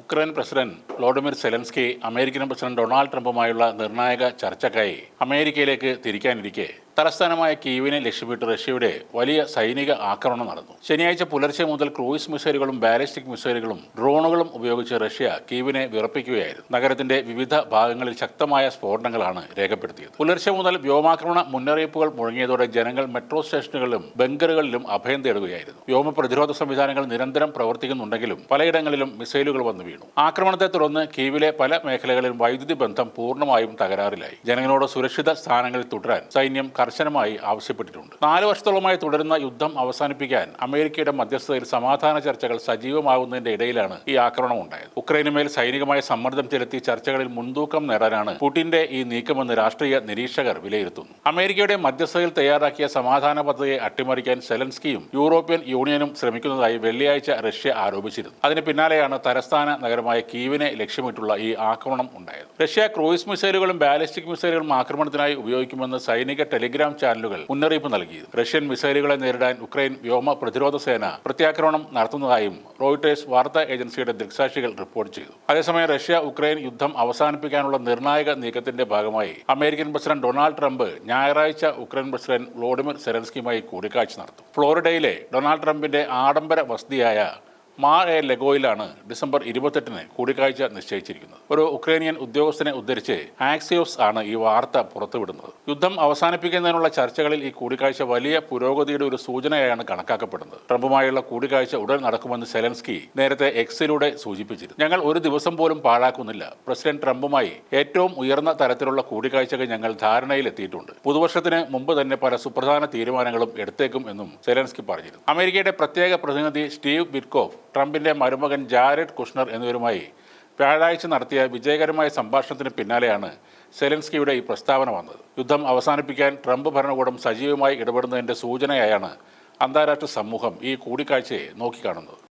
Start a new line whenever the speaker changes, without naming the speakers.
Ukraine president Volodymyr Zelensky American president Donald ട്രംപുമായുള്ള നിർണായക ചർച്ചക്കായി അമേരിക്കയിലേക്ക് തിരിക്കാനിരിക്കെ. തലസ്ഥാനമായ കീവിനെ ലക്ഷ്യമിട്ട് റഷ്യയുടെ വലിയ സൈനിക ആക്രമണം നടന്നു. ശനിയാഴ്ച പുലർച്ചെ മുതൽ ക്രൂയിസ് മിസൈലുകളും ബാലിസ്റ്റിക് മിസൈലുകളും ഡ്രോണുകളും ഉപയോഗിച്ച് റഷ്യ കീവിനെ വിറപ്പിക്കുകയായിരുന്നു. നഗരത്തിന്റെ വിവിധ ഭാഗങ്ങളിൽ ശക്തമായ സ്ഫോടനങ്ങളാണ് രേഖപ്പെടുത്തിയത്. പുലർച്ചെ മുതൽ വ്യോമാക്രമണ മുന്നറിയിപ്പുകൾ മുഴങ്ങിയതോടെ ജനങ്ങൾ മെട്രോ സ്റ്റേഷനുകളിലും ബങ്കറുകളിലും അഭയം തേടുകയായിരുന്നു. വ്യോമ പ്രതിരോധ സംവിധാനങ്ങൾ നിരന്തരം പ്രവർത്തിക്കുന്നുണ്ടെങ്കിലും പലയിടങ്ങളിലും മിസൈലുകൾ വന്നു വീണു. ആക്രമണത്തെ തുടർന്ന് കീവിലെ പല മേഖലകളിലും വൈദ്യുതി ബന്ധം പൂർണമായും തകരാറിലായി. ജനങ്ങളോട് സുരക്ഷിത സ്ഥാനങ്ങളിൽ തുടരാൻ സൈന്യം കർശനമായി ആവശ്യപ്പെട്ടിട്ടുണ്ട്. നാല് വർഷത്തോളമായി തുടരുന്ന യുദ്ധം അവസാനിപ്പിക്കാൻ അമേരിക്കയുടെ മധ്യസ്ഥതയിൽ സമാധാന ചർച്ചകൾ സജീവമാകുന്നതിന്റെ ഇടയിലാണ് ഈ ആക്രമണം ഉണ്ടായത്. ഉക്രൈനുമേൽ സൈനികമായ സമ്മർദ്ദം ചെലുത്തി ചർച്ചകളിൽ മുൻതൂക്കം നേടാനാണ് പുടിന്റെ ഈ നീക്കമെന്ന് രാഷ്ട്രീയ നിരീക്ഷകർ വിലയിരുത്തുന്നു. അമേരിക്കയുടെ മധ്യസ്ഥതയിൽ തയ്യാറാക്കിയ സമാധാന പദ്ധതിയെ അട്ടിമറിക്കാൻ സെലൻസ്കിയും യൂറോപ്യൻ യൂണിയനും ശ്രമിക്കുന്നതായി വെള്ളിയാഴ്ച റഷ്യ ആരോപിച്ചിരുന്നു. അതിന് പിന്നാലെയാണ് തലസ്ഥാന നഗരമായ കീവിനെ ലക്ഷ്യമിട്ടുള്ള ഈ ആക്രമണം ഉണ്ടായത്. റഷ്യ ക്രൂയിസ് മിസൈലുകളും ബാലിസ്റ്റിക് മിസൈലുകളും ആക്രമണത്തിനായി ഉപയോഗിക്കുമെന്ന് സൈനിക ടെലിഗ്രാം ചാനലുകൾ മുന്നറിയിപ്പ് നൽകി. റഷ്യൻ മിസൈലുകളെ നേരിടാൻ ഉക്രൈൻ വ്യോമ പ്രതിരോധ സേന പ്രത്യാക്രമണം നടത്തുന്നതായും റോയിട്ടേഴ്സ് വാർത്താ ഏജൻസിയുടെ ദൃക്സാക്ഷികൾ റിപ്പോർട്ട് ചെയ്തു. അതേസമയം റഷ്യ ഉക്രൈൻ യുദ്ധം അവസാനിപ്പിക്കാനുള്ള നിർണായക നീക്കത്തിന്റെ ഭാഗമായി അമേരിക്കൻ പ്രസിഡന്റ് ഡൊണാൾഡ് ട്രംപ് ഞായറാഴ്ച ഉക്രൈൻ പ്രസിഡന്റ് വ്ളോഡിമിർ സെറൻസ്കിയുമായി കൂടിക്കാഴ്ച നടത്തും. ഫ്ലോറിഡയിലെ ഡൊണാൾഡ് ട്രംപിന്റെ ആഡംബര വസതിയായ മാ എ ലെഗോയിലാണ് ഡിസംബർ ഇരുപത്തെട്ടിന് കൂടിക്കാഴ്ച നിശ്ചയിച്ചിരിക്കുന്നത്. ഒരു ഉക്രൈനിയൻ ഉദ്യോഗസ്ഥനെ ഉദ്ധരിച്ച് ആക്സിയോസ് ആണ് ഈ വാർത്ത പുറത്തുവിടുന്നത്. യുദ്ധം അവസാനിപ്പിക്കുന്നതിനുള്ള ചർച്ചകളിൽ ഈ കൂടിക്കാഴ്ച വലിയ പുരോഗതിയുടെ ഒരു സൂചനയായാണ് കണക്കാക്കപ്പെടുന്നത്. ട്രംപുമായുള്ള കൂടിക്കാഴ്ച ഉടൻ നടക്കുമെന്ന് സെലൻസ്കി നേരത്തെ എക്സിലൂടെ സൂചിപ്പിച്ചിരുന്നു. ഞങ്ങൾ ഒരു ദിവസം പോലും പാഴാക്കുന്നില്ല. പ്രസിഡന്റ് ട്രംപുമായി ഏറ്റവും ഉയർന്ന തരത്തിലുള്ള കൂടിക്കാഴ്ചകൾ ഞങ്ങൾ ധാരണയിലെത്തിയിട്ടുണ്ട്. പുതുവർഷത്തിന് മുമ്പ് തന്നെ പല സുപ്രധാന തീരുമാനങ്ങളും എടുത്തേക്കും എന്നും സെലൻസ്കി പറഞ്ഞിരുന്നു. അമേരിക്കയുടെ പ്രത്യേക പ്രതിനിധി സ്റ്റീവ് ബിറ്റ്കോഫ് ട്രംപിന്റെ മരുമകൻ ജാരഡ് കുഷ്ണർ എന്നിവരുമായി വ്യാഴാഴ്ച നടത്തിയ വിജയകരമായ സംഭാഷണത്തിന് പിന്നാലെയാണ് സെലൻസ്കിയുടെ ഈ പ്രസ്താവന വന്നത്. യുദ്ധം അവസാനിപ്പിക്കാൻ ട്രംപ് ഭരണകൂടം സജീവമായി ഇടപെടുന്നതിന്റെ സൂചനയായാണ് അന്താരാഷ്ട്ര സമൂഹം ഈ കൂടിക്കാഴ്ചയെ നോക്കിക്കാണുന്നത്.